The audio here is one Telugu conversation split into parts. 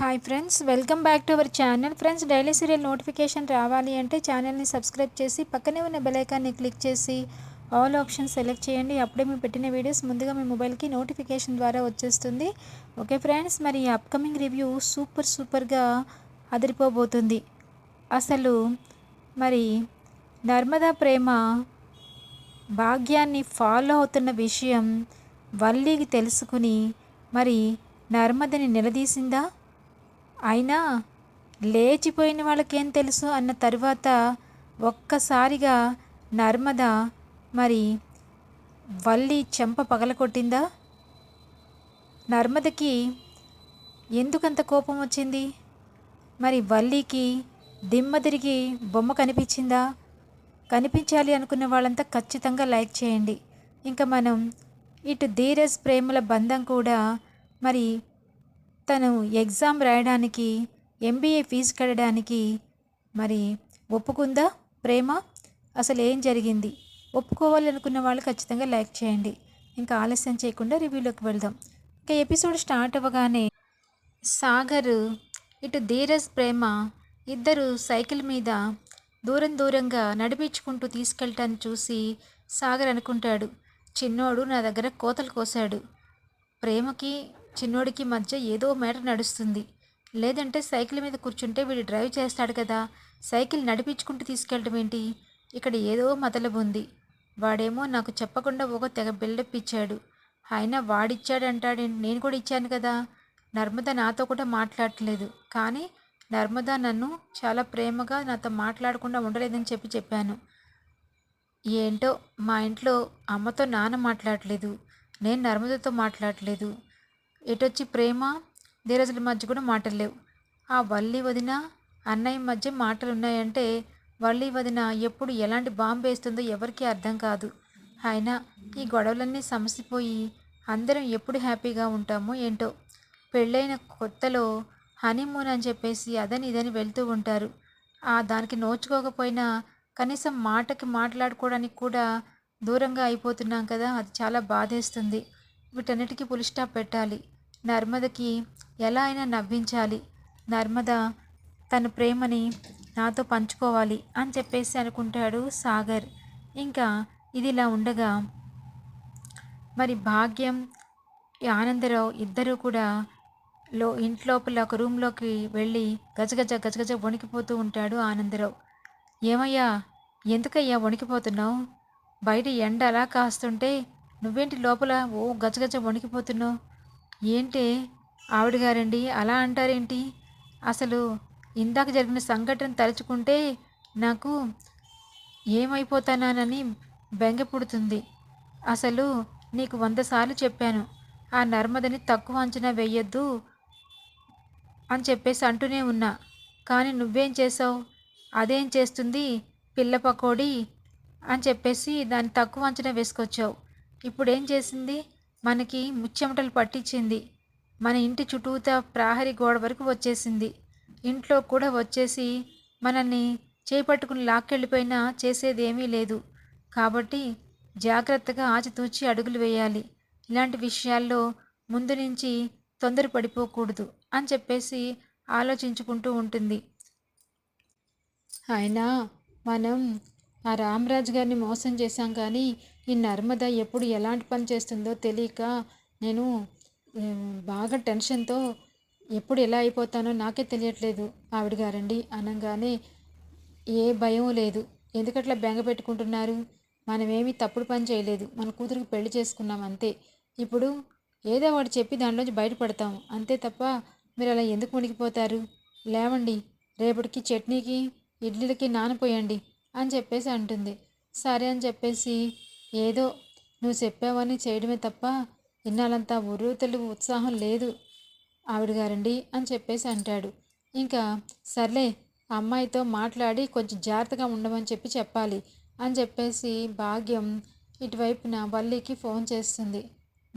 Hi friends welcome back to our channel. Friends daily serial notification రావాలి అంటే ఛానల్ని సబ్స్క్రైబ్ చేసి పక్కనే ఉన్న బెలైకాన్ని క్లిక్ చేసి ఆల్ ఆప్షన్ సెలెక్ట్ చేయండి. అప్పుడే మేము పెట్టిన వీడియోస్ ముందుగా మీ మొబైల్కి నోటిఫికేషన్ ద్వారా వచ్చేస్తుంది. ఓకే ఫ్రెండ్స్ మరి ఈ అప్కమింగ్ రివ్యూ సూపర్ సూపర్గా అదిరిపోబోతుంది. అసలు మరి నర్మదా ప్రేమ భాగ్యాన్ని ఫాలో అవుతున్న విషయం వల్లీకి తెలుసుకుని మరి నర్మదని నిలదీసిందా? అయినా లేచిపోయిన వాళ్ళకేం తెలుసు అన్న తర్వాత ఒక్కసారిగా నర్మద మరి వల్లి చెంప పగలకొట్టిందా నర్మదకి ఎందుకంత కోపం వచ్చింది? మరి వల్లికి దిమ్మ తిరిగి బొమ్మ కనిపించిందా? కనిపించాలి అనుకున్న వాళ్ళంతా ఖచ్చితంగా లైక్ చేయండి. ఇంకా మనం ఇటు ధీరజ్ ప్రేమల బంధం కూడా మరి తను ఎగ్జామ్ రాయడానికి ఎంబీఏ ఫీజు కట్టడానికి మరి ఒప్పుకుందా ప్రేమ? అసలు ఏం జరిగింది? ఒప్పుకోవాలనుకున్న వాళ్ళు ఖచ్చితంగా లైక్ చేయండి. ఇంకా ఆలస్యం చేయకుండా రివ్యూలోకి వెళ్దాం. ఇంకా ఎపిసోడ్ స్టార్ట్ అవ్వగానే సాగర్ ఇటు ధీరజ్ ప్రేమ ఇద్దరు సైకిల్ మీద దూరం దూరంగా నడిపించుకుంటూ తీసుకెళ్ళటాన్ని చూసి సాగర్ అనుకుంటాడు చిన్నోడు నా దగ్గర కోతలు కోసాడు. ప్రేమకి చిన్నోడికి మధ్య ఏదో మేట నడుస్తుంది. లేదంటే సైకిల్ మీద కూర్చుంటే వీడు డ్రైవ్ చేస్తాడు కదా. సైకిల్ నడిపించుకుంటూ తీసుకెళ్ళడం ఏంటి? ఇక్కడ ఏదో మతలబు ఉంది. వాడేమో నాకు చెప్పకుండా ఒక తెగ బిల్డప్ ఇచ్చాడు. అయినా వాడిచ్చాడంటాడు నేను కూడా ఇచ్చాను కదా. నర్మద నాతో కూడా మాట్లాడట్లేదు. కానీ నర్మద నన్ను చాలా ప్రేమగా నాతో మాట్లాడకుండా ఉండలేదని చెప్పి చెప్పాను. ఏంటో మా ఇంట్లో అమ్మతో నాన్న మాట్లాడలేదు. నేను నర్మదతో మాట్లాడలేదు. ఎటొచ్చి ప్రేమ ధీరజుల మధ్య కూడా మాటలు లేవు. ఆ వల్లి వదిన అన్నయ్య మధ్య మాటలు ఉన్నాయంటే వల్లి వదిన ఎప్పుడు ఎలాంటి బాంబు వేస్తుందో ఎవరికీ అర్థం కాదు. అయినా ఈ గొడవలన్నీ సమసిపోయి అందరం ఎప్పుడు హ్యాపీగా ఉంటామో ఏంటో. పెళ్ళైన కొత్తలో హనీమూన్ అని చెప్పేసి అదని ఇదని వెళ్తూ ఉంటారు. ఆ దానికి నోచుకోకపోయినా కనీసం మాటకి మాట్లాడుకోవడానికి కూడా దూరంగా అయిపోతున్నాం కదా అది చాలా బాధేస్తుంది. వీటన్నిటికీ పులి స్టాప్ పెట్టాలి. నర్మదకి ఎలా అయినా నవ్వించాలి. నర్మద తన ప్రేమని నాతో పంచుకోవాలి అని చెప్పేసి అనుకుంటాడు సాగర్. ఇంకా ఇది ఇలా ఉండగా మరి భాగ్యం ఆనందరావు ఇద్దరూ కూడా లో ఇంట్లోపల ఒక రూమ్లోకి వెళ్ళి గజగజ గజగజ వణికిపోతూ ఉంటాడు ఆనందరావు. ఏమయ్యా ఎందుకయ్యా వణికిపోతున్నావు? బయట ఎండ అలా కాస్తుంటే నువ్వేంటి లోపల ఓ గజగజ వణికిపోతున్నావు? ఏంటి? ఆవిడగారండి అలా అంటారేంటి? అసలు ఇందాక జరిగిన సంఘటన తలుచుకుంటే నాకు ఏమైపోతానానని బెంగ పుడుతుంది. అసలు నీకు వంద సార్లు చెప్పాను ఆ నర్మదని తక్కువ అంచనా వేయొద్దు అని చెప్పేసి అంటూనే ఉన్నా. కానీ నువ్వేం చేసావు అదేం చేస్తుంది పిల్ల పకోడి అని చెప్పేసి దాన్ని తక్కువ అంచనా వేసుకొచ్చావు. ఇప్పుడు ఏం చేసింది? మనకి ముచ్చెమటలు పట్టించింది. మన ఇంటి చుట్టూతా ప్రహరీ గోడ వరకు వచ్చేసింది. ఇంట్లో కూడా వచ్చేసి మనల్ని చేపట్టుకుని లాక్కెళ్ళిపోయినా చేసేది ఏమీ లేదు. కాబట్టి జాగ్రత్తగా ఆచితూచి అడుగులు వేయాలి. ఇలాంటి విషయాల్లో ముందు నుంచి తొందర పడిపోకూడదు అని చెప్పేసి ఆలోచించుకుంటూ ఉంటుంది. అయినా మనం ఆ రామరాజు గారిని మోసం చేశాం కానీ ఈ నర్మద ఎప్పుడు ఎలాంటి పని చేస్తుందో తెలియక నేను బాగా టెన్షన్తో ఎప్పుడు ఎలా అయిపోతానో నాకే తెలియట్లేదు. ఆవిడ గారండి అనగానే ఏ భయం లేదు. ఎందుకట్లా బెంగ పెట్టుకుంటున్నారు? మనమేమి తప్పుడు పని చేయలేదు. మన కూతురికి పెళ్ళి చేసుకున్నాం అంతే. ఇప్పుడు ఏదో వాడు చెప్పి దానిలోంచి బయటపడతాం. అంతే తప్ప మీరు అలా ఎందుకు మునిగిపోతారు? లేవండి రేపటికి చట్నీకి ఇడ్లీలకి నానపోయండి అని చెప్పేసి అంటుంది. సరే అని చెప్పేసి ఏదో నువ్వు చెప్పావని చేయడమే తప్ప ఇన్నాళ్ళంతా ఉర్రు తెలుగు ఉత్సాహం లేదు ఆవిడ గారండి అని చెప్పేసి అంటాడు. ఇంకా సర్లే అమ్మాయితో మాట్లాడి కొంచెం జాగ్రత్తగా ఉండమని చెప్పి చెప్పాలి అని చెప్పేసి భాగ్యం ఇటువైపున వల్లికి ఫోన్ చేస్తుంది.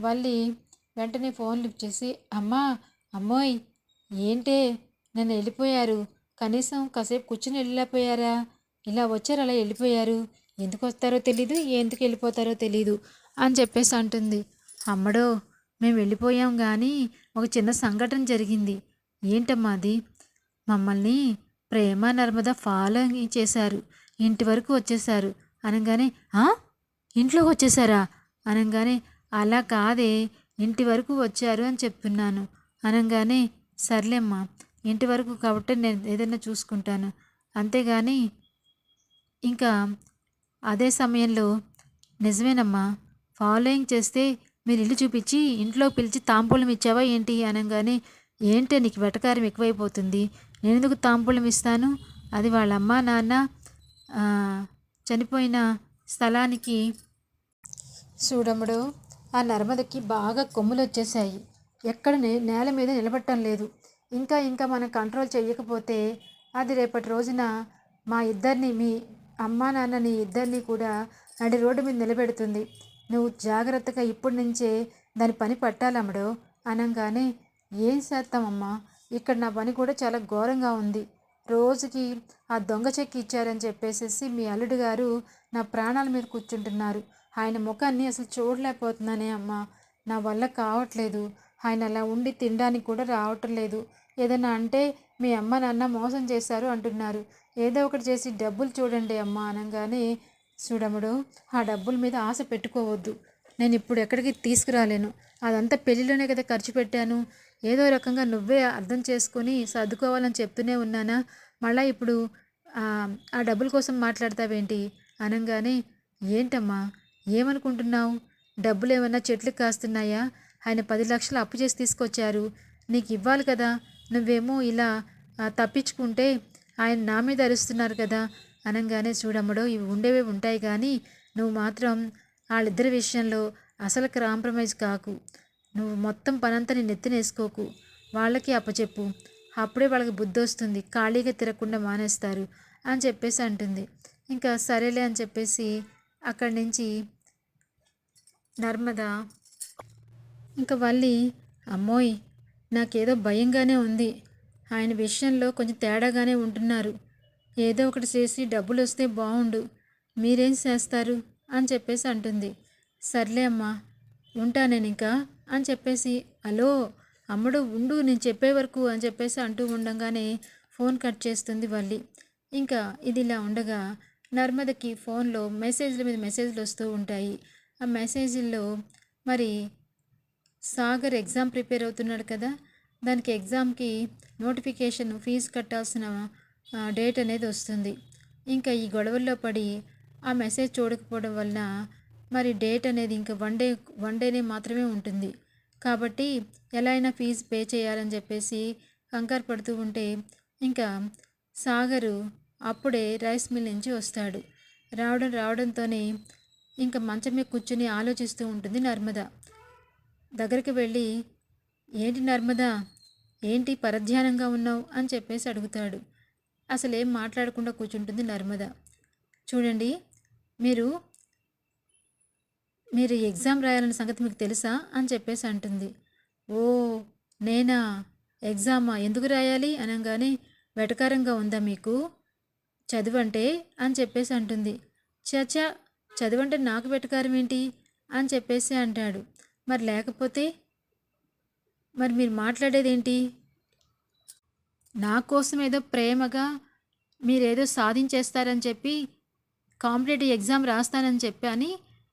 వల్లి వెంటనే ఫోన్ లిఫ్ట్ చేసి అమ్మా అమ్మోయ్ ఏంటే? నన్ను వెళ్ళిపోయారు. కనీసం కాసేపు కూర్చుని వెళ్ళిపోయారా ఇలా వచ్చారు అలా వెళ్ళిపోయారు. ఎందుకు వస్తారో తెలీదు ఎందుకు వెళ్ళిపోతారో తెలీదు అని చెప్పేసి అంటుంది. అమ్మడో మేము వెళ్ళిపోయాం కానీ ఒక చిన్న సంఘటన జరిగింది. ఏంటమ్మా అది? మమ్మల్ని ప్రేమ నర్మద ఫాలో చేశారు. ఇంటి వరకు వచ్చేసారు అనగానే ఇంట్లోకి వచ్చేసారా అనగానే అలా కాదే ఇంటి వరకు వచ్చారు అని చెప్తున్నాను. అనగానే సర్లేమ్మా ఇంటి వరకు కాబట్టి నేను ఏదైనా చూసుకుంటాను. అంతేగాని ఇంకా అదే సమయంలో నిజమేనమ్మా ఫాలోయింగ్ చేస్తే మీరు ఇల్లు చూపించి ఇంట్లో పిలిచి తాంబూలం ఇచ్చావా ఏంటి? అనగానే ఏంటి నీకు వెటకారం ఎక్కువైపోతుంది. నేను ఎందుకు తాంబూలం ఇస్తాను? అది వాళ్ళ అమ్మ నాన్న చనిపోయిన స్థలానికి చూడముడు ఆ నర్మదకి బాగా కొమ్ములు వచ్చేసాయి ఎక్కడ నే- నేల మీద నిలబట్టం లేదు. ఇంకా ఇంకా మనం కంట్రోల్ చేయకపోతే అది రేపటి రోజున మా ఇద్దరిని మీ అమ్మా నాన్నని ఇద్దరిని కూడా నడి రోడ్డు మీద నిలబెడుతుంది. నువ్వు జాగ్రత్తగా ఇప్పటి నుంచే దాని పని పట్టాలమ్మడు అనగానే ఏం చేస్తామమ్మా ఇక్కడ నా పని కూడా చాలా ఘోరంగా ఉంది. రోజుకి ఆ దొంగ చెక్కి ఇచ్చారని చెప్పేసేసి మీ అల్లుడు గారు నా ప్రాణాల మీద కూర్చుంటున్నారు. ఆయన ముఖాన్ని అసలు చూడలేకపోతున్నానే అమ్మా. నా వల్ల కావట్లేదు. ఆయన అలా ఉండి తినడానికి కూడా రావటం లేదు. ఏదైనా అంటే మీ అమ్మ నాన్న మోసం చేశారు అంటున్నారు. ఏదో ఒకటి చేసి డబ్బులు చూడండి అమ్మ అనగానే చూడముడు ఆ డబ్బుల మీద ఆశ పెట్టుకోవద్దు. నేను ఇప్పుడు ఎక్కడికి తీసుకురాలేను. అదంతా పెళ్ళిలోనే కదా ఖర్చు పెట్టాను. ఏదో రకంగా నువ్వే అర్థం చేసుకొని సర్దుకోవాలని చెప్తూనే ఉన్నానా? మళ్ళీ ఇప్పుడు ఆ, ఆ డబ్బుల కోసం మాట్లాడతావేంటి? అనగానే ఏంటమ్మా ఏమనుకుంటున్నావు? డబ్బులు ఏమన్నా చెట్లకు కాస్తున్నాయా? ఆయన పది లక్షలు అప్పు చేసి తీసుకొచ్చారు. నీకు ఇవ్వాలి కదా. నువ్వేమో ఇలా తప్పించుకుంటే ఆయన నా మీద అరుస్తున్నారు కదా అనగానే చూడమ్మడో ఇవి ఉండేవే ఉంటాయి కానీ నువ్వు మాత్రం వాళ్ళిద్దరి విషయంలో అసలు కాంప్రమైజ్ కాకు. నువ్వు మొత్తం పనంతా నేను నెత్తినేసుకోకు వాళ్ళకి అప్పచెప్పు. అప్పుడే వాళ్ళకి బుద్ధి వస్తుంది ఖాళీగా తిరగకుండా మానేస్తారు అని చెప్పేసి అంటుంది. ఇంకా సరేలే అని చెప్పేసి అక్కడి నుంచి నర్మదా ఇంకా వల్లి అమ్మోయ్ నాకేదో భయంగానే ఉంది. ఆయన విషయంలో కొంచెం తేడాగానే ఉంటున్నారు. ఏదో ఒకటి చేసి డబ్బులు వస్తే బాగుండు మీరేం చేస్తారు? అని చెప్పేసి అంటుంది. సర్లే అమ్మా ఉంటా నేను ఇంకా అని చెప్పేసి హలో అమ్ముడు ఉండు నేను చెప్పే వరకు అని చెప్పేసి అంటూ ఉండగానే ఫోన్ కట్ చేస్తుంది వల్లి. ఇంకా ఇది ఇలా ఉండగా నర్మదకి ఫోన్లో మెసేజ్ల మీద మెసేజ్లు వస్తూ ఉంటాయి. ఆ మెసేజ్ల్లో మరి సాగర్ ఎగ్జామ్ ప్రిపేర్ అవుతున్నాడు కదా దానికి ఎగ్జామ్కి నోటిఫికేషన్ ఫీజు కట్టాల్సిన డేట్ అనేది వస్తుంది. ఇంకా ఈ గొడవల్లో పడి ఆ మెసేజ్ చూడకపోవడం వలన మరి డేట్ అనేది ఇంకా వన్ డే వన్ డేనే మాత్రమే ఉంటుంది. కాబట్టి ఎలా అయినా ఫీజు పే చేయాలని చెప్పేసి కంగారు పడుతూ ఉంటే ఇంకా సాగరు అప్పుడే రైస్ మిల్ నుంచి వస్తాడు. రావడం రావడంతోనే ఇంకా మంచం మీద కూర్చుని ఆలోచిస్తూ ఉంటుంది నర్మదా. దగ్గరికి వెళ్ళి ఏంటి నర్మదా? ఏంటి పరధ్యానంగా ఉన్నావు? అని చెప్పేసి అడుగుతాడు. అసలేం మాట్లాడకుండా కూర్చుంటుంది నర్మద. చూడండి మీరు మీరు ఎగ్జామ్ రాయాలన్న సంగతి మీకు తెలుసా? అని చెప్పేసి అంటుంది. ఓ నేనా? ఎగ్జామా? ఎందుకు రాయాలి? అనగానే వెటకారంగా ఉందా మీకు? చదువంటే? అని చెప్పేసి అంటుంది. చచా చదువంటే నాకు వెటకారం ఏంటి? అని చెప్పేసి అంటాడు. మరి లేకపోతే మరి మీరు మాట్లాడేదేంటి? నా కోసం ఏదో ప్రేమగా మీరేదో సాధించేస్తారని చెప్పి కాంపిటేటివ్ ఎగ్జామ్ రాస్తానని చెప్పని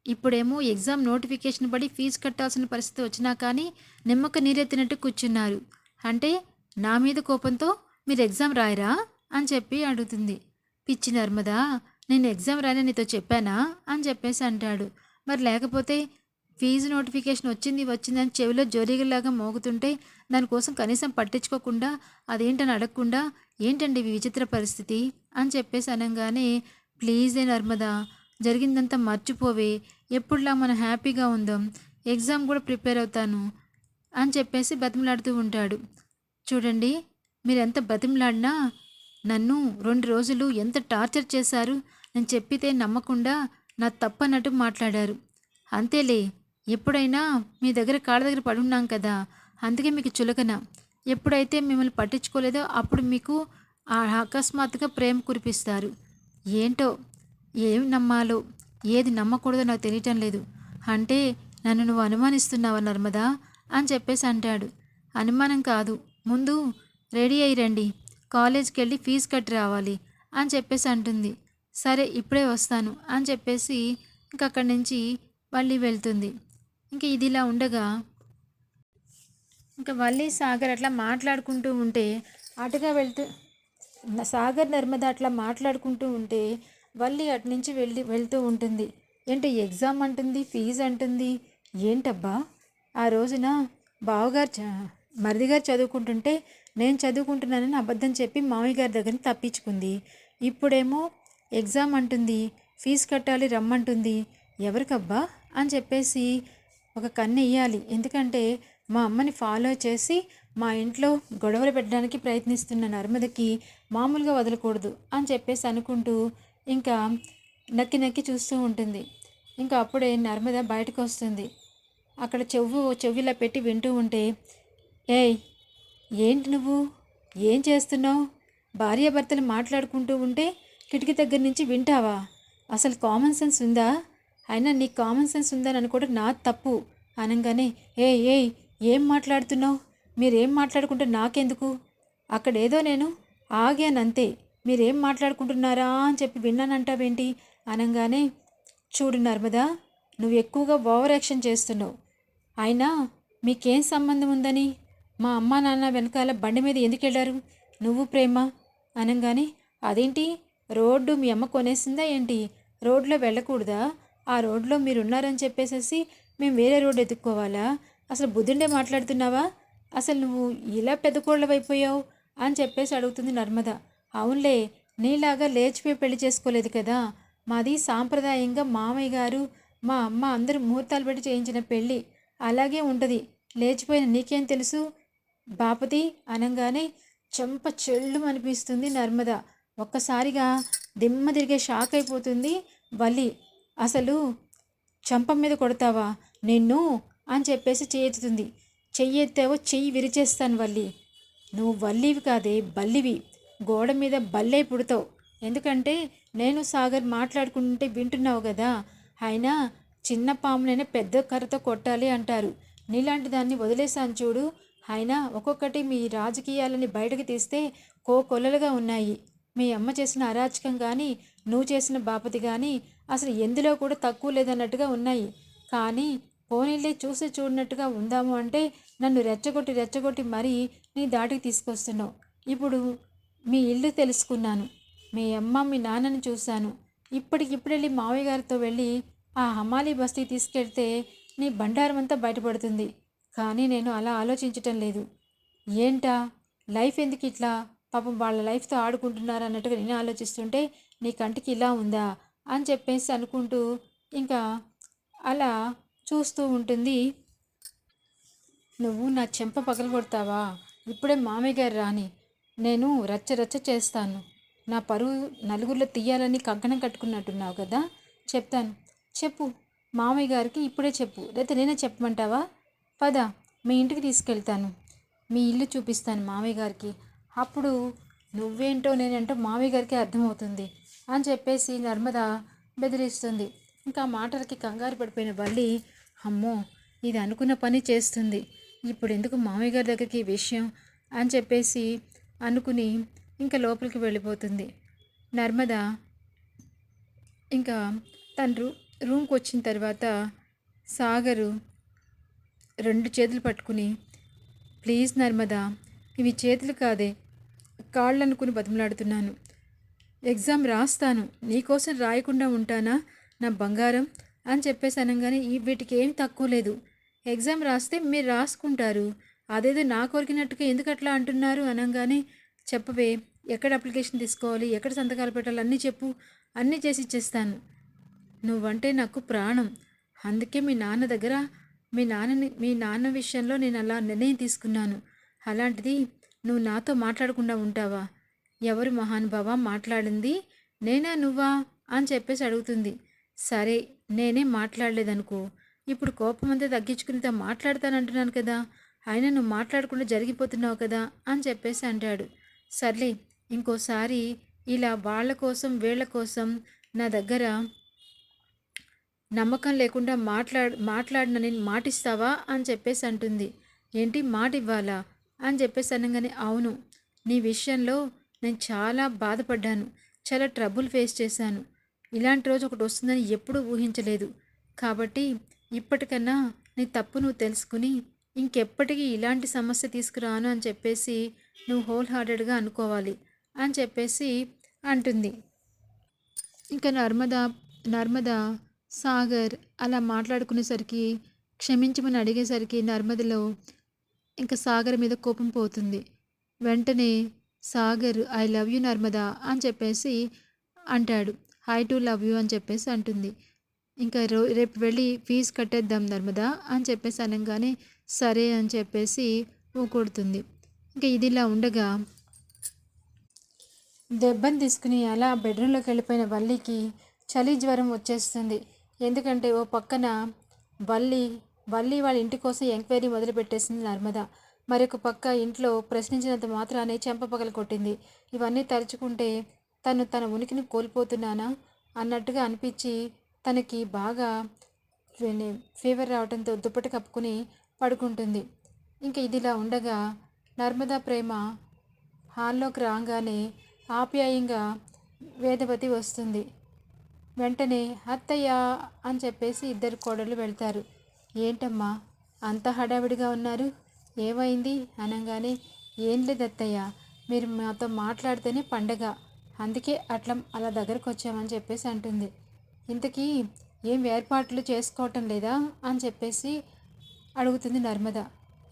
ఇప్పుడేమో ఎగ్జామ్ నోటిఫికేషన్ పడి ఫీజు కట్టాల్సిన పరిస్థితి వచ్చినా కానీ నిమ్మక నీరెత్తినట్టు కూర్చున్నారు. అంటే నా మీద కోపంతో మీరు ఎగ్జామ్ రాయరా అని చెప్పి అడుగుతుంది. పిచ్చి నర్మదా నేను ఎగ్జామ్ రాయని నీతో చెప్పానా అని చెప్పేసి అంటాడు. మరి లేకపోతే ఫీజు నోటిఫికేషన్ వచ్చింది వచ్చిందని చెవిలో జోరీగలాగా మోగుతుంటే దానికోసం కనీసం పట్టించుకోకుండా అదేంటని అడగకుండా ఏంటండి ఈ విచిత్ర పరిస్థితి? అని చెప్పేసి అనగానే ప్లీజే నర్మదా జరిగిందంతా మర్చిపోవే. ఎప్పుడులా మనం హ్యాపీగా ఉందాం? ఎగ్జామ్ కూడా ప్రిపేర్ అవుతాను. అని చెప్పేసి బతిమలాడుతూ ఉంటాడు. చూడండి మీరు ఎంత బతిమలాడినా నన్ను రెండు రోజులు ఎంత టార్చర్ చేశారు? నేను చెప్పితే నమ్మకుండా నా తప్పన్నట్టు మాట్లాడారు. అంతేలే ఎప్పుడైనా మీ దగ్గర కాళ్ళ దగ్గర పడున్నాం కదా అందుకే మీకు చులకన. ఎప్పుడైతే మిమ్మల్ని పట్టించుకోలేదో అప్పుడు మీకు ఆ అకస్మాత్తుగా ప్రేమ కురిపిస్తారు. ఏంటో? ఏం నమ్మాలో? ఏది నమ్మకూడదో నాకు తెలియటం లేదు. అంటే నన్ను నువ్వు అనుమానిస్తున్నావా నర్మదా? అని చెప్పేసి అంటాడు. అనుమానం కాదు. ముందు రెడీ అయ్యి రండి. కాలేజ్కి వెళ్ళి ఫీజు కట్టి రావాలి అని చెప్పేసి అంటుంది. సరే ఇప్పుడే వస్తాను అని చెప్పేసి ఇంక అక్కడి నుంచి మళ్ళీ వెళ్తుంది. ఇంకా ఇది ఇలా ఉండగా ఇంకా మళ్ళీ సాగర్ అట్లా మాట్లాడుకుంటూ ఉంటే అటుగా వెళ్తూ సాగర్ నర్మద అట్లా మాట్లాడుకుంటూ ఉంటే వల్లి అటు నుంచి వెళ్ళి వెళ్తూ ఉంటుంది. ఏంటి ఎగ్జామ్ అంటుంది ఫీజు అంటుంది ఏంటబ్బా? ఆ రోజున బావగారు చ మరిది గారు చదువుకుంటుంటే నేను చదువుకుంటున్నానని అబద్ధం చెప్పి మామయ్య గారి దగ్గర తప్పించుకుంది. ఇప్పుడేమో ఎగ్జామ్ అంటుంది ఫీజు కట్టాలి రమ్మంటుంది. ఎవరికబ్బా? అని చెప్పేసి ఒక కన్ను ఇవ్వాలి ఎందుకంటే మా అమ్మని ఫాలో చేసి మా ఇంట్లో గొడవలు పెట్టడానికి ప్రయత్నిస్తున్న నర్మదకి మామూలుగా వదలకూడదు అని చెప్పేసి అనుకుంటూ ఇంకా నక్కి నక్కి చూస్తూ ఉంటుంది. ఇంకా అప్పుడే నర్మద బయటకు వస్తుంది. అక్కడ చెవు చెవిలా పెట్టి వింటూ ఉంటే ఏయ్ ఏంటి నువ్వు? ఏం చేస్తున్నావు? భార్యాభర్తలు మాట్లాడుకుంటూ ఉంటే కిటికీ దగ్గర నుంచి వింటావా? అసలు కామన్ సెన్స్ ఉందా? అయినా నీకు కామన్ సెన్స్ ఉందని అనుకోవడం నా తప్పు. అనగానే ఏ ఏయ్ ఏం మాట్లాడుతున్నావు? మీరేం మాట్లాడుకుంటే నాకెందుకు? అక్కడేదో నేను ఆగానంతే. మీరేం మాట్లాడుకుంటున్నారా అని చెప్పి విన్నానంటావేంటి? అనగానే చూడు నర్మదా నువ్వు ఎక్కువగా ఓవర్ యాక్షన్ చేస్తున్నావు. అయినా మీకేం సంబంధం ఉందని? మా అమ్మ నాన్న వెనకాల బండి మీద ఎందుకు వెళ్ళారు నువ్వు ప్రేమ? అనగానే అదేంటి? రోడ్డు మీ అమ్మ కొనేసిందా ఏంటి? రోడ్లో వెళ్ళకూడదా? ఆ రోడ్లో మీరు ఉన్నారని చెప్పేసేసి మేము వేరే రోడ్డు ఎత్తుక్కోవాలా అసలు బుద్ధుండే మాట్లాడుతున్నావా? అసలు నువ్వు ఇలా పెద్దకోళ్ళవైపోయావు అని చెప్పేసి అడుగుతుంది నర్మద. అవునులే నీలాగా లేచిపోయి పెళ్ళి చేసుకోలేదు కదా? మాది సాంప్రదాయంగా మామయ్య గారు మా అమ్మ అందరూ ముహూర్తాలు పెట్టి చేయించిన పెళ్ళి అలాగే ఉంటుంది. లేచిపోయిన నీకేం తెలుసు? బాపతి అనగానే చెంప చెల్లు అనిపిస్తుంది నర్మద. ఒక్కసారిగా దిమ్మ తిరిగే షాక్ అయిపోతుంది. బలి అసలు చంపం మీద కొడతావా నిన్ను అని చెప్పేసి చేయెత్తుతుంది చెయ్యెత్తావో చెయ్యి విరిచేస్తాను వల్లి. నువ్వు వల్లివి కాదే బల్లివి. గోడ మీద బల్లే పుడతావు. ఎందుకంటే నేను సాగర్ మాట్లాడుకుంటే వింటున్నావు కదా. అయినా చిన్న పామునైనా పెద్ద కర్రతో కొట్టాలి అంటారు. నీలాంటి దాన్ని వదిలేసాను చూడు. అయినా ఒక్కొక్కటి మీ రాజకీయాలని బయటకు తీస్తే కో కొలలుగా ఉన్నాయి. మీ అమ్మ చేసిన అరాచకం కానీ నువ్వు చేసిన బాపతి కానీ అసలు ఎందులో కూడా తక్కువ లేదన్నట్టుగా ఉన్నాయి. కానీ పోనీళ్ళే చూసి చూడనట్టుగా ఉందాము అంటే నన్ను రెచ్చగొట్టి రెచ్చగొట్టి మరీ నీ దాటికి తీసుకొస్తున్నావు. ఇప్పుడు మీ ఇల్లు తెలుసుకున్నాను. మీ అమ్మ మీ నాన్నని చూశాను. ఇప్పటికిప్పుడు వెళ్ళి మావయ్య గారితో వెళ్ళి ఆ హమాలీ బస్తీ తీసుకెళ్తే నీ బండారం అంతా బయటపడుతుంది. కానీ నేను అలా ఆలోచించటం లేదు. ఏంటా? లైఫ్ ఎందుకు ఇట్లా పాపం వాళ్ళ లైఫ్తో ఆడుకుంటున్నారు అన్నట్టుగా నేను ఆలోచిస్తుంటే నీ కంటికి ఇలా ఉందా? అని చెప్పేసి అనుకుంటూ ఇంకా అలా చూస్తూ ఉంటుంది. నువ్వు నా చెంప పగలగొడతావా? ఇప్పుడే మామయ్య గారు రాని. నేను రచ్చ రచ్చ చేస్తాను. నా పరువు నలుగురిలో తీయాలని కంకణం కట్టుకున్నట్టున్నావు కదా? చెప్తాను. చెప్పు. మామయ్య గారికి ఇప్పుడే చెప్పు. లేకపోతే నేనే చెప్పమంటావా? పద. మీ ఇంటికి తీసుకెళ్తాను. మీ ఇల్లు చూపిస్తాను మామయ్య గారికి. అప్పుడు నువ్వేంటో నేనేంటో మామయ్య గారికి అర్థమవుతుంది. అని చెప్పేసి నర్మద బెదిరిస్తుంది. ఇంకా మాటలకి కంగారు పడిపోయిన బల్లి అమ్మో ఇది అనుకున్న పని చేస్తుంది. ఇప్పుడు ఎందుకు మామయ్య గారి దగ్గరికి ఈ విషయం అని చెప్పేసి అనుకుని ఇంకా లోపలికి వెళ్ళిపోతుంది. నర్మద ఇంకా తన రూ రూమ్కి వచ్చిన తర్వాత సాగరు రెండు చేతులు పట్టుకుని ప్లీజ్ నర్మదా ఇవి చేతులు కాదే కాళ్ళు అనుకుని బతిమలాడుతున్నాను. ఎగ్జామ్ రాస్తాను. నీకోసం రాయకుండా ఉంటానా? నా బంగారం అని చెప్పేసి అనగానే ఈ వీటికి ఏం తక్కువ లేదు. ఎగ్జామ్ రాస్తే మీరు రాసుకుంటారు. అదేదో నా కొరికినట్టుగా ఎందుకు అట్లా అంటున్నారు అనగానే చెప్పవే ఎక్కడ అప్లికేషన్ తీసుకోవాలి ఎక్కడ సంతకాలు పెట్టాలి అన్నీ చెప్పు అన్నీ చేసి ఇచ్చేస్తాను. నువ్వంటే నాకు ప్రాణం. అందుకే మీ నాన్న దగ్గర మీ నాన్నని మీ నాన్న విషయంలో నేను అలా నిర్ణయం తీసుకున్నాను. అలాంటిది నువ్వు నాతో మాట్లాడకుండా ఉంటావా? ఎవరు మహానుభావ? మాట్లాడింది. నేనా నువ్వా? అని చెప్పేసి అడుగుతుంది. సరే నేనే మాట్లాడలేదనుకో. ఇప్పుడు కోపం అంతా తగ్గించుకునితో మాట్లాడతానంటున్నాను కదా. అయినా నువ్వు మాట్లాడకుండా జరిగిపోతున్నావు కదా అని చెప్పేసి అంటాడు. సర్లే ఇంకోసారి ఇలా వాళ్ళ కోసం వీళ్ళ కోసం నా దగ్గర నమ్మకం లేకుండా మాట్లాడ్ మాట్లాడినని మాటిస్తావా? అని చెప్పేసి అంటుంది. ఏంటి? మాట ఇవ్వాలా అని చెప్పేసి అనగానే అవును. నీ విషయంలో నేను చాలా బాధపడ్డాను. చాలా ట్రబుల్ ఫేస్ చేశాను. ఇలాంటి రోజు ఒకటి వస్తుందని ఎప్పుడూ ఊహించలేదు. కాబట్టి ఇప్పటికన్నా నీ తప్పు నువ్వు తెలుసుకుని ఇంకెప్పటికీ ఇలాంటి సమస్య తీసుకురాను అని చెప్పేసి నువ్వు హోల్ హార్టెడ్గా అనుకోవాలి అని చెప్పేసి అంటుంది. ఇంకా నర్మదా నర్మదా సాగర్ అలా మాట్లాడుకునేసరికి క్షమించమని అడిగేసరికి నర్మదలో ఇంకా సాగర్ మీద కోపం పోతుంది. వెంటనే Sagar I love you Narmada అని చెప్పేసి అంటాడు. ఐ టు లవ్ యూ అని చెప్పేసి అంటుంది. ఇంకా రో రేపు వెళ్ళి ఫీజు కట్టేద్దాం నర్మదా అని చెప్పేసి అనగానే సరే అని చెప్పేసి ఊకొడుతుంది ఇంకా ఇదిలా ఉండగా దెబ్బను తీసుకుని అలా బెడ్రూమ్లోకి వెళ్ళిపోయిన వల్లికి చలి జ్వరం వచ్చేస్తుంది. ఎందుకంటే ఓ పక్కన వల్లి వల్లి వాళ్ళ ఇంటి కోసం ఎంక్వైరీ మొదలుపెట్టేసింది నర్మదా. మరొక పక్క ఇంట్లో ప్రశ్నించినంత మాత్రానే చెంపపగలు కొట్టింది. ఇవన్నీ తలుచుకుంటే తను తన ఉనికిని కోల్పోతున్నానా అన్నట్టుగా అనిపించి తనకి బాగా ఫీవర్ రావడంతో దుప్పటి కప్పుకుని పడుకుంటుంది. ఇంకా ఇదిలా ఉండగా నర్మదా ప్రేమ హాల్లోకి రాగానే ఆప్యాయంగా వేదవతి వస్తుంది. వెంటనే అత్తయ్య అని చెప్పేసి ఇద్దరు కోడళ్ళు వెళ్తారు. ఏంటమ్మా అంత హడావిడిగా ఉన్నారు? ఏమైంది? అనగానే ఏం లేదు అత్తయ్య మీరు మాతో మాట్లాడితేనే పండగ. అందుకే అట్లా అలా దగ్గరకు వచ్చామని చెప్పేసి అంటుంది. ఇంతకీ ఏం ఏర్పాట్లు చేసుకోవటం లేదా? అని చెప్పేసి అడుగుతుంది నర్మద.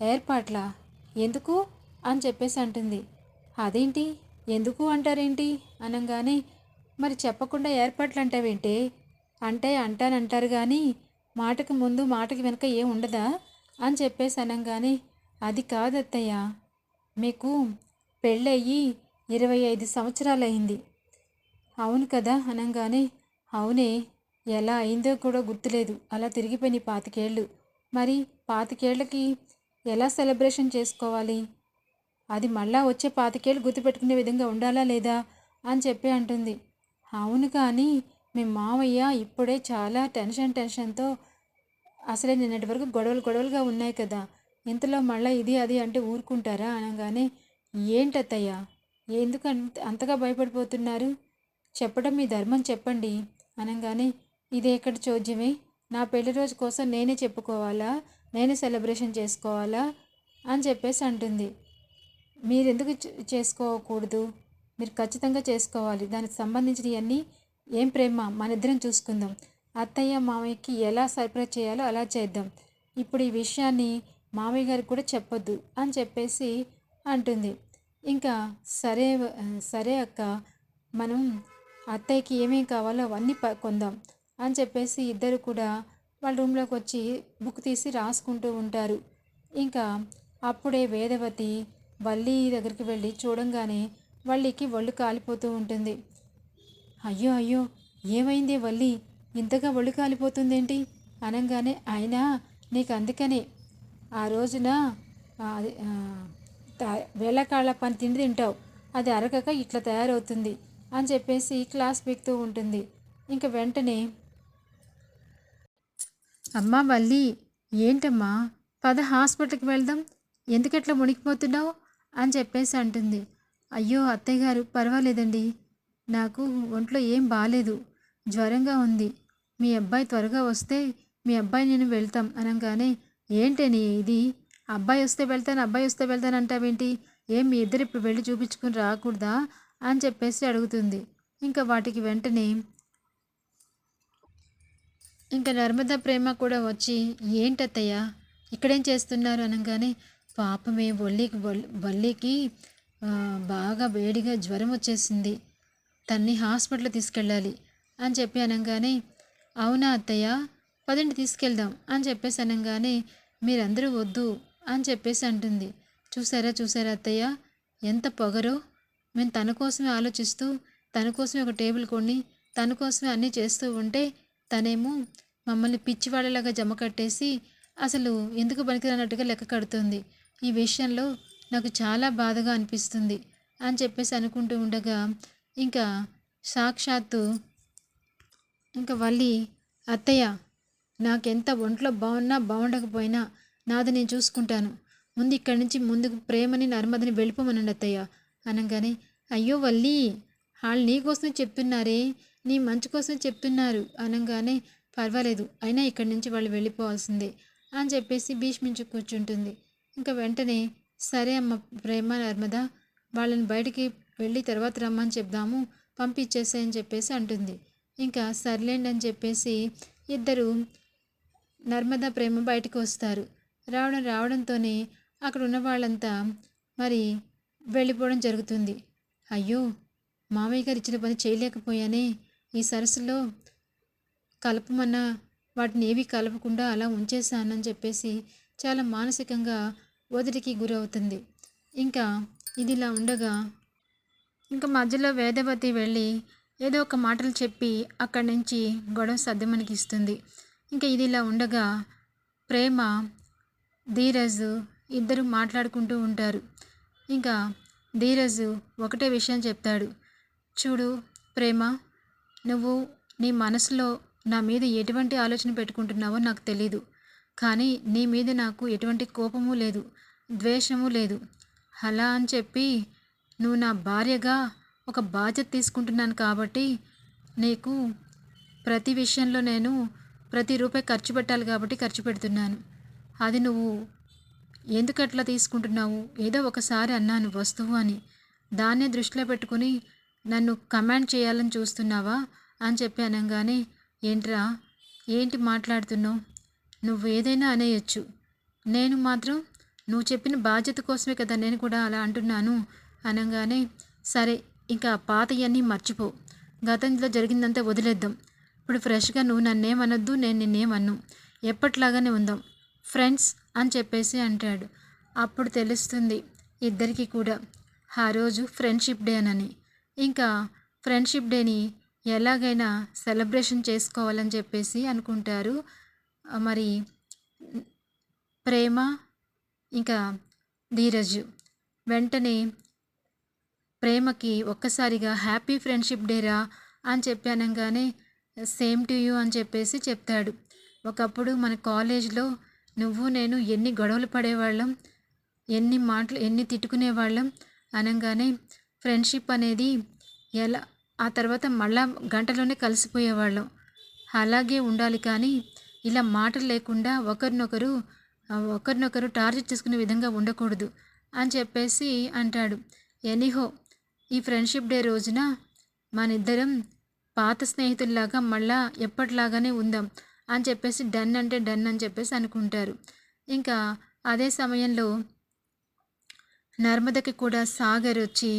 ఏర్పాట్లా? ఎందుకు? అని చెప్పేసి అంటుంది. అదేంటి? ఎందుకు అంటారేంటి? అనగానే మరి చెప్పకుండా ఏర్పాట్లు అంటావేంటి అంటే అంటానంటారు కానీ మాటకు ముందు మాటకి వెనక ఏం ఉండదా? అని చెప్పేసి అనగానే అది కాదత్తయ్య. మీకు పెళ్ళయ్యి ఇరవై ఐదు సంవత్సరాలయ్యింది అవును కదా అనగానే. అవునే ఎలా అయిందో కూడా గుర్తులేదు. అలా తిరిగిపోయినాయి పాతికేళ్ళు. మరి పాతికేళ్ళకి ఎలా సెలబ్రేషన్ చేసుకోవాలి? అది మళ్ళా వచ్చే పాతికేళ్ళు గుర్తుపెట్టుకునే విధంగా ఉండాలా లేదా అని చెప్పి అంటుంది. అవును కానీ మీ మావయ్య ఇప్పుడే చాలా టెన్షన్ టెన్షన్తో అసలే నిన్నటి వరకు గొడవలు గొడవలుగా ఉన్నాయి కదా. ఇంతలో మళ్ళీ ఇది అది అంటే ఊరుకుంటారా అనగానే ఏంటత్తయ్య? ఎందుకు అంతగా భయపడిపోతున్నారు? చెప్పడం మీ ధర్మం చెప్పండి. అనగానే ఇది ఎక్కడ చోద్యమే? నా పెళ్ళి రోజు కోసం నేనే చెప్పుకోవాలా? నేనే సెలబ్రేషన్ చేసుకోవాలా? అని చెప్పేసి అంటుంది. మీరెందుకు చేసుకోకూడదు? మీరు ఖచ్చితంగా చేసుకోవాలి. దానికి సంబంధించినవన్నీ ఏం ప్రేమ? మన ఇద్దరం చూసుకుందాం. అత్తయ్య మామయ్యకి ఎలా సర్ప్రైజ్ చేయాలో అలా చేద్దాం. ఇప్పుడు ఈ విషయాన్ని మామయ్య గారికి కూడా చెప్పొద్దు అని చెప్పేసి అంటుంది. ఇంకా సరే సరే అక్క మనం అత్తయ్యకి ఏమేం కావాలో అవన్నీ కొందాం అని చెప్పేసి ఇద్దరు కూడా వాళ్ళ రూమ్లోకి వచ్చి బుక్ తీసి రాసుకుంటూ ఉంటారు. ఇంకా అప్పుడే వేదవతి వల్లి దగ్గరికి వెళ్ళి చూడంగానే వల్లికి ఒళ్ళు కాలిపోతూ ఉంటుంది. అయ్యో అయ్యో ఏమైంది వల్లి? ఇంతగా ఒళ్ళు కాలిపోతుందేంటి? అనగానే అయినా నీకు అందుకనే ఆ రోజున వేళకాళ్ళ పని తిండి తింటావు. అది అరగక ఇట్లా తయారవుతుంది అని చెప్పేసి క్లాస్ పీక్తూ ఉంటుంది. ఇంకా వెంటనే అమ్మా వల్లి ఏంటమ్మా పద హాస్పిటల్కి వెళ్దాం. ఎందుకట్లా మునిగిపోతున్నావు? అని చెప్పేసి అంటుంది. అయ్యో అత్తయ్య గారు పర్వాలేదండి. నాకు ఒంట్లో ఏం బాగాలేదు జ్వరంగా ఉంది. మీ అబ్బాయి త్వరగా వస్తే మీ అబ్బాయి నేను వెళ్తాం అనగానే ఏంటని? ఇది అబ్బాయి వస్తే వెళ్తాను అబ్బాయి వస్తే వెళ్తాను అంటావేంటి? ఏం మీ ఇద్దరు ఇప్పుడు వెళ్ళి చూపించుకుని రాకూడదా? అని చెప్పేసి అడుగుతుంది. ఇంకా వాటికి వెంటనే ఇంకా నర్మదా ప్రేమ కూడా వచ్చి ఏంటత్తయ్య? ఇక్కడేం చేస్తున్నారు? అనగానే పాపమే ఒల్లికి వల్లికి బాగా వేడిగా జ్వరం వచ్చేసింది. తన్ని హాస్పిటల్ తీసుకెళ్ళాలి. అని చెప్పి అనగానే అవునా అత్తయ్య? పదండి తీసుకెళ్దాం. అని చెప్పేసి అనగానే మీరందరూ వద్దు అని చెప్పేసి అంటుంది. చూసారా చూసారా అత్తయ్య ఎంత పొగరో. మేము తన కోసమే ఆలోచిస్తూ తన కోసమే ఒక టేబుల్ కొని తన కోసమే అన్నీ చేస్తూ ఉంటే తనేమో మమ్మల్ని పిచ్చివాళ్ళలాగా జమ కట్టేసి అసలు ఎందుకు పనికిరానట్టుగా లెక్క కడుతుంది. ఈ విషయంలో నాకు చాలా బాధగా అనిపిస్తుంది అని చెప్పేసి అనుకుంటూ ఉండగా ఇంకా సాక్షాత్తు ఇంకా వల్లి అత్తయ్య నాకెంత ఒంట్లో బాగున్నా బాగుండకపోయినా నాది నేను చూసుకుంటాను. ముందు ఇక్కడి నుంచి ముందుకు ప్రేమని నర్మదని వెళ్ళిపోమనండి అత్తయ్య. అనగానే అయ్యో వల్లి వాళ్ళు నీకోసం చెప్తున్నారే నీ మంచి కోసం చెప్తున్నారు అనగానే పర్వాలేదు అయినా ఇక్కడి నుంచి వాళ్ళు వెళ్ళిపోవాల్సిందే అని చెప్పేసి భీష్మించి కూర్చుంటుంది. ఇంకా వెంటనే సరే అమ్మ ప్రేమ నర్మద వాళ్ళని బయటికి వెళ్ళి తర్వాత రమ్మని చెప్దాము పంపించేసాయని చెప్పేసి అంటుంది. ఇంకా సర్లేండి అని చెప్పేసి ఇద్దరు నర్మదా ప్రేమ బయటకు వస్తారు. రావడం రావడంతోనే అక్కడ ఉన్న వాళ్ళంతా మరి వెళ్ళిపోవడం జరుగుతుంది. అయ్యో! మామయ్య గారు ఇచ్చిన పని చేయలేకపోయానే. ఈ సరస్సులో కలపమన్నా వాటిని ఏవి కలపకుండా అలా ఉంచేశానని చెప్పేసి చాలా మానసికంగా ఒదిరికి గురవుతుంది. ఇంకా ఇదిలా ఉండగా ఇంకా మధ్యలో వేదవతి వెళ్ళి ఏదో ఒక మాటలు చెప్పి అక్కడి నుంచి గొడవ సర్దమనికిస్తుంది ఇంకా ఇది ఇలా ఉండగా ప్రేమ ధీరజ్ ఇద్దరు మాట్లాడుకుంటూ ఉంటారు. ఇంకా ధీరజ్ ఒకటే విషయం చెప్తాడు. చూడు ప్రేమ నువ్వు నీ మనసులో నా మీద ఎటువంటి ఆలోచన పెట్టుకుంటున్నావో నాకు తెలీదు. కానీ నీ మీద నాకు ఎటువంటి కోపము లేదు ద్వేషము లేదు. అలా అని చెప్పి నువ్వు నా భార్యగా ఒక బాధ్యత తీసుకుంటున్నాను కాబట్టి నీకు ప్రతి విషయంలో నేను ప్రతి రూపాయి ఖర్చు పెట్టాలి కాబట్టి ఖర్చు పెడుతున్నాను. అది నువ్వు ఎందుకు అట్లా తీసుకుంటున్నావు? ఏదో ఒకసారి అన్నాను వస్తువు అని. దాన్నే దృష్టిలో పెట్టుకుని నన్ను కమాండ్ చేయాలని చూస్తున్నావా? అని చెప్పి అనగానే ఏంట్రా ఏంటి మాట్లాడుతున్నావు? నువ్వు ఏదైనా అనేయచ్చు. నేను మాత్రం నువ్వు చెప్పిన బాధ్యత కోసమే కదా నేను కూడా అలా అంటున్నాను అనగానే సరే ఇంకా పాతయన్నీ మర్చిపో. గతంలో జరిగిందంతా వదిలేద్దాం. ఇప్పుడు ఫ్రెష్గా నువ్వు నన్నేమనొద్దు నేను నిన్నేమన్ను? ఎప్పట్లాగానే ఉందాం? ఫ్రెండ్స్ అని చెప్పేసి అంటాడు. అప్పుడు తెలుస్తుంది ఇద్దరికి కూడా. ఆ రోజు ఫ్రెండ్షిప్ డే అని ఇంకా ఫ్రెండ్షిప్ డేని ఎలాగైనా సెలబ్రేషన్ చేసుకోవాలని చెప్పేసి అనుకుంటారు. మరి ప్రేమ ఇంకా ధీరజ్ వెంటనే ప్రేమకి ఒక్కసారిగా హ్యాపీ ఫ్రెండ్షిప్ డేరా అని చెప్పి అనగానే సేమ్ టు యూ అని చెప్పేసి చెప్తాడు. ఒకప్పుడు మన కాలేజ్లో నువ్వు నేను ఎన్ని గొడవలు పడేవాళ్ళం ఎన్ని మాటలు ఎన్ని తిట్టుకునేవాళ్ళం అనగానే ఫ్రెండ్షిప్ అనేది ఎలా ఆ తర్వాత మళ్ళా గంటలోనే కలిసిపోయేవాళ్ళం. అలాగే ఉండాలి కానీ ఇలా మాటలు లేకుండా ఒకరినొకరు ఒకరినొకరు టార్చర్ చేసుకునే విధంగా ఉండకూడదు అని చెప్పేసి అంటాడు. ఎనీహో ఈ ఫ్రెండ్షిప్ డే రోజున మనిద్దరం పాత స్నేహితుల్లాగా మళ్ళా ఎప్పటిలాగానే ఉందాం అని చెప్పేసి డన్ అంటే డన్ అని చెప్పేసి అనుకుంటారు. ఇంకా అదే సమయంలో నర్మదకి కూడా సాగర్ వచ్చి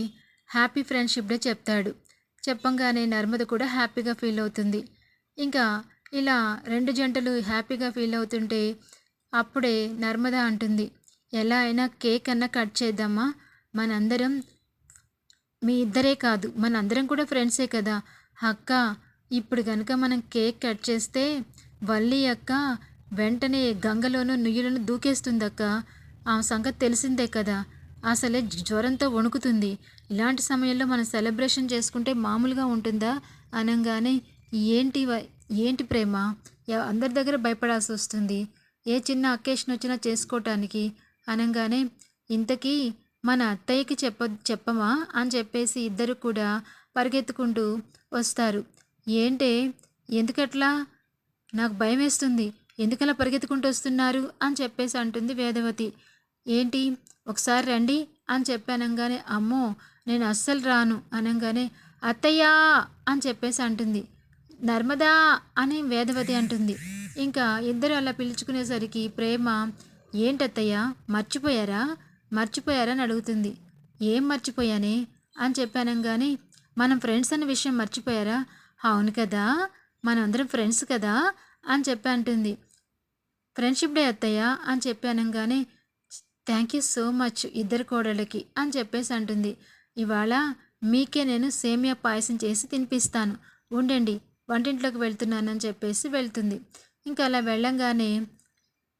హ్యాపీ ఫ్రెండ్షిప్ డే చెప్తాడు. చెప్పంగానే నర్మద కూడా హ్యాపీగా ఫీల్ అవుతుంది. ఇంకా ఇలా రెండు జంటలు హ్యాపీగా ఫీల్ అవుతుంటే అప్పుడే నర్మద అంటుంది ఎలా అయినా కేక్ అన్నా కట్ చేద్దామా? మనందరం మీ ఇద్దరే కాదు మనందరం కూడా ఫ్రెండ్సే కదా అక్క ఇప్పుడు కనుక మనం కేక్ కట్ చేస్తే వల్లి అక్క వెంటనే గంగలోనూ నుయ్యలను దూకేస్తుందక్క. ఆ సంగతి తెలిసిందే కదా. అసలే జ్వరంతో వణుకుతుంది. ఇలాంటి సమయంలో మనం సెలబ్రేషన్ చేసుకుంటే మామూలుగా ఉంటుందా? అనగానే ఏంటి ఏంటి ప్రేమ? అందరి దగ్గర భయపడాల్సి వస్తుంది. ఏ చిన్న అకేషన్ వచ్చినా చేసుకోవటానికి అనగానే ఇంతకీ మన అత్తయ్యకి చెప్ప చెప్పమా? అని చెప్పేసి ఇద్దరు కూడా పరిగెత్తుకుంటూ వస్తారు. ఏంటే? ఎందుకట్లా? నాకు భయం వేస్తుంది. ఎందుకలా పరిగెత్తుకుంటూ వస్తున్నారు? అని చెప్పేసి అంటుంది వేదవతి. ఏంటి? ఒకసారి రండి అని చెప్పానంగానే అమ్మో నేను అస్సలు రాను అనగానే అత్తయ్యా అని చెప్పేసి అంటుంది. నర్మదా అని వేదవతి అంటుంది. ఇంకా ఇద్దరు అలా పిలుచుకునేసరికి ప్రేమ ఏంటత్తయ్యా మర్చిపోయారా? మర్చిపోయారా అని అడుగుతుంది. ఏం మర్చిపోయానే? అని చెప్పానంగానే మనం ఫ్రెండ్స్ అనే విషయం మర్చిపోయారా? అవును కదా మనం అందరం ఫ్రెండ్స్ కదా అని చెప్పి అంటుంది. ఫ్రెండ్షిప్ డే అత్తయ్య అని చెప్పానంగానే థ్యాంక్ యూ సో మచ్ ఇద్దరు కోడళ్ళకి అని చెప్పేసి అంటుంది. ఇవాళ మీకే నేను సేమియా పాయసం చేసి తినిపిస్తాను. ఉండండి వంటింట్లోకి వెళ్తున్నానని చెప్పేసి వెళ్తుంది. ఇంకా అలా వెళ్ళంగానే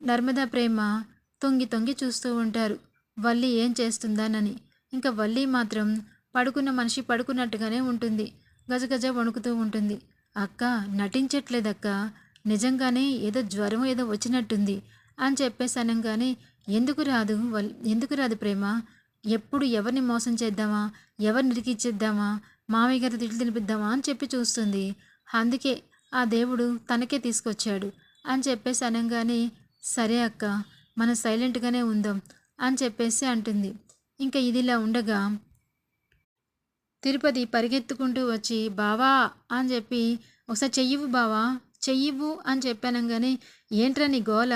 నర్మదా ప్రేమ తొంగి తొంగి చూస్తూ ఉంటారు. వల్లి ఏం చేస్తుందానని. ఇంకా వల్లి మాత్రం పడుకున్న మనిషి పడుకున్నట్టుగానే ఉంటుంది. గజగజ వణుకుతూ ఉంటుంది. అక్క నటించట్లేదక్క. నిజంగానే ఏదో జ్వరం ఏదో వచ్చినట్టుంది అని చెప్పేసి అనగానే ఎందుకు రాదు? వల్ ఎందుకు రాదు ప్రేమ? ఎప్పుడు ఎవరిని మోసం చేద్దామా? ఎవరిని ఇరికిచ్చేద్దామా మామయ్య గారి తిట్లు తినిపిద్దామా? అని చెప్పి చూస్తుంది. అందుకే ఆ దేవుడు తనకే తీసుకొచ్చాడు అని చెప్పేసి అనగానే సరే అక్క మనం సైలెంట్గానే ఉందాం అని చెప్పేసి అంటుంది. ఇంకా ఇదిలా ఉండగా తిరుపతి పరిగెత్తుకుంటూ వచ్చి బావా అని చెప్పి ఒకసారి చెయ్యివు బావా చెయ్యివు అని చెప్పానంగానే ఏంట్రా నీ గోల?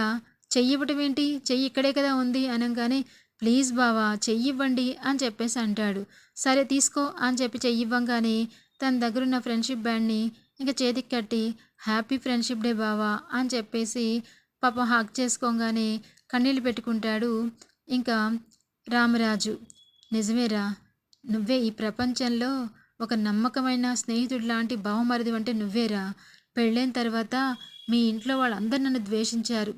చెయ్యివ్వటం ఏంటి? చెయ్యి ఇక్కడే కదా ఉంది అనగానే ప్లీజ్ బావా చెయ్యివ్వండి అని చెప్పేసి అంటాడు. సరే తీసుకో అని చెప్పి చెయ్యివ్వంగానే తన దగ్గరున్న ఫ్రెండ్షిప్ బ్యాండ్ని ఇంకా చేతికి కట్టి హ్యాపీ ఫ్రెండ్షిప్ డే బావా అని చెప్పేసి పాపం హాక్ చేసుకోగానే కన్నీళ్ళు పెట్టుకుంటాడు. ఇంకా రామరాజు నిజమేరా? నువ్వే ఈ ప్రపంచంలో ఒక నమ్మకమైన స్నేహితుడు లాంటి బావమరిది అంటే నువ్వేరా? పెళ్ళైన తర్వాత మీ ఇంట్లో వాళ్ళందరూ నన్ను ద్వేషించారు.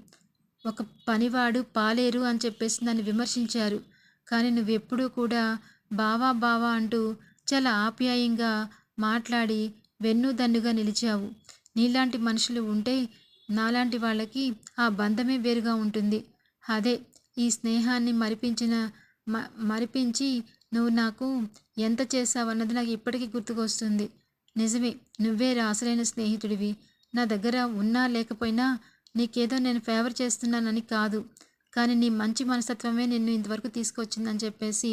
ఒక పనివాడు పాలేరు అని చెప్పేసి నన్ను విమర్శించారు. కానీ నువ్వెప్పుడూ కూడా బావా బావా అంటూ చాలా ఆప్యాయంగా మాట్లాడి వెన్నుదన్నుగా నిలిచావు. నీలాంటి మనుషులు ఉంటే నాలాంటి వాళ్ళకి ఆ బంధమే వేరుగా ఉంటుంది. అదే ఈ స్నేహాన్ని మరిపించిన మ మరిపించి నువ్వు నాకు ఎంత చేసావన్నది నాకు ఇప్పటికీ గుర్తుకొస్తుంది. నిజమే నువ్వే అసలైన స్నేహితుడివి. నా దగ్గర ఉన్నా లేకపోయినా నీకేదో నేను ఫేవర్ చేస్తున్నానని కాదు. కానీ నీ మంచి మనస్తత్వమే నిన్ను ఇంతవరకు తీసుకొచ్చిందని చెప్పేసి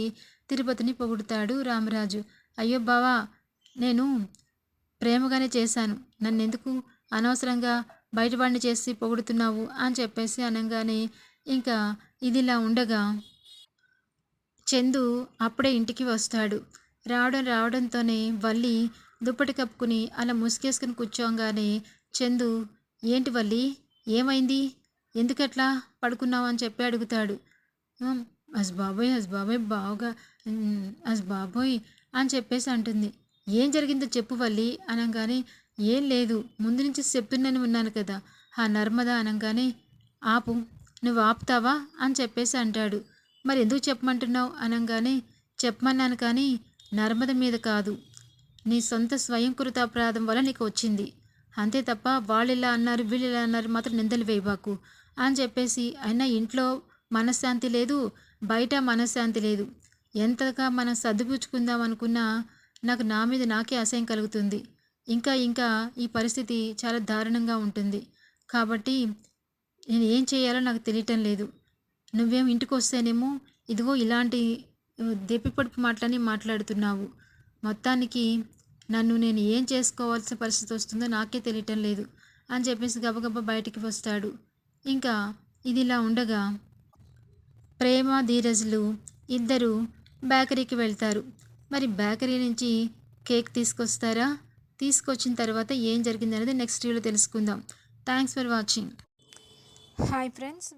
తిరుపతిని పొగుడుతాడు రామరాజు. అయ్యో బావా నేను ప్రేమగానే చేశాను. నన్ను ఎందుకు అనవసరంగా బయటపడిని చేసి పొగుడుతున్నావు అని చెప్పేసి అనగానే ఇంకా ఇదిలా ఉండగా చందు అప్పుడే ఇంటికి వస్తాడు. రావడం రావడంతోనే వల్లి దుప్పటి కప్పుకుని అలా ముసుగేసుకుని కూర్చోగానే చందు ఏంటి వల్లి? ఏమైంది? ఎందుకట్లా పడుకున్నావు? అని చెప్పి అడుగుతాడు. అస్ బాబోయ్ అస్ బాబోయ్ బాగా అస్ బాబోయ్ అని చెప్పేసి అంటుంది. ఏం జరిగిందో చెప్పు వల్లి అనగానే ఏం లేదు ముందు నుంచి చెప్తున్నాను ఉన్నాను కదా. ఆ నర్మద అనగానే ఆపు నువ్వు ఆపుతావా? అని చెప్పేసి అంటాడు. మరి ఎందుకు చెప్పమంటున్నావు అనగానే చెప్పమన్నాను కానీ నర్మద మీద కాదు. నీ సొంత స్వయంకృతాపరాధం వల్ల నీకు వచ్చింది. అంతే తప్ప వాళ్ళు ఇలా అన్నారు వీళ్ళు ఇలా అన్నారు మాత్రం నిందలు వేయబాకు అని చెప్పేసి అయినా ఇంట్లో మనశ్శాంతి లేదు బయట మనశ్శాంతి లేదు. ఎంతగా మనం సర్దిపుచ్చుకుందాం అనుకున్నా నాకు నా మీద నాకే అసహ్యం కలుగుతుంది. ఇంకా ఇంకా ఈ పరిస్థితి చాలా దారుణంగా ఉంటుంది. కాబట్టి నేను ఏం చేయాలో నాకు తెలియటం లేదు. నువ్వేం ఇంటికి వస్తేనేమో ఇదిగో ఇలాంటి దెప్పిపడుపు మాటలని మాట్లాడుతున్నావు. మొత్తానికి నన్ను నేను ఏం చేసుకోవాల్సిన పరిస్థితి వస్తుందో నాకే తెలియటం లేదు అని చెప్పేసి గబగబ బయటికి వస్తాడు. ఇంకా ఇది ఇలా ఉండగా ప్రేమ ధీరజ్లు ఇద్దరు బేకరీకి వెళ్తారు. మరి బేకరీ నుంచి కేక్ తీసుకొస్తారా? తీసుకొచ్చిన తర్వాత ఏం జరిగిందనేది నెక్స్ట్ వీడియోలో తెలుసుకుందాం. Thanks for watching. Hi friends